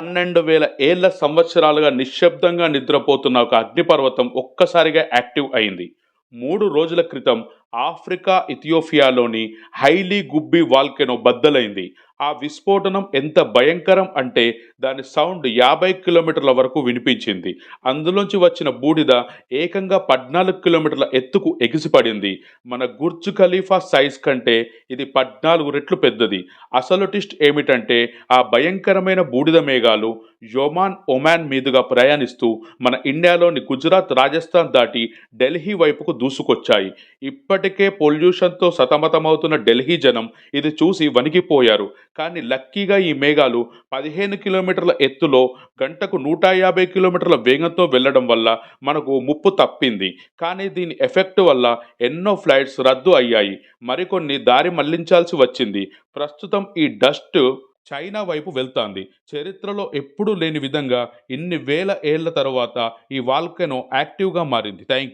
పన్నెండు వేల ఏళ్ళ సంవత్సరాలుగా నిశ్శబ్దంగా నిద్రపోతున్న ఒక అగ్నిపర్వతం ఒక్కసారిగా యాక్టివ్ అయింది. మూడు రోజుల క్రితం ఆఫ్రికా ఇథియోపియాలోని హైలీ గుబ్బి వాల్కెనో బద్దలైంది. ఆ విస్ఫోటనం ఎంత భయంకరం అంటే దాని సౌండ్ యాభై కిలోమీటర్ల వరకు వినిపించింది. అందులోంచి వచ్చిన బూడిద ఏకంగా పద్నాలుగు కిలోమీటర్ల ఎత్తుకు ఎగిసిపడింది. మన గుర్జు ఖలీఫా సైజ్ కంటే ఇది పద్నాలుగు రెట్లు పెద్దది. అసలు టిస్ట్ ఏమిటంటే ఆ భయంకరమైన బూడిద మేఘాలు యోమాన్ ఒమాన్ మీదుగా ప్రయాణిస్తూ మన ఇండియాలోని గుజరాత్ రాజస్థాన్ దాటి ఢిల్లీ వైపుకు దూసుకొచ్చాయి. ఇప్పటి ఇప్పటికే పొల్యూషన్తో సతమతమవుతున్న ఢిల్లీ జనం ఇది చూసి వణికిపోయారు. కానీ లక్కీగా ఈ మేఘాలు పదిహేను కిలోమీటర్ల ఎత్తులో గంటకు నూట యాభై కిలోమీటర్ల వేగంతో వెళ్ళడం వల్ల మనకు ముప్పు తప్పింది. కానీ దీని ఎఫెక్ట్ వల్ల ఎన్నో ఫ్లైట్స్ రద్దు అయ్యాయి. మరికొన్ని దారి మళ్ళించాల్సి వచ్చింది. ప్రస్తుతం ఈ డస్ట్ చైనా వైపు వెళ్తాంది. చరిత్రలో ఎప్పుడూ లేని విధంగా ఇన్ని వేల ఏళ్ళ తర్వాత ఈ వాల్కెనో యాక్టివ్గా మారింది. Thank you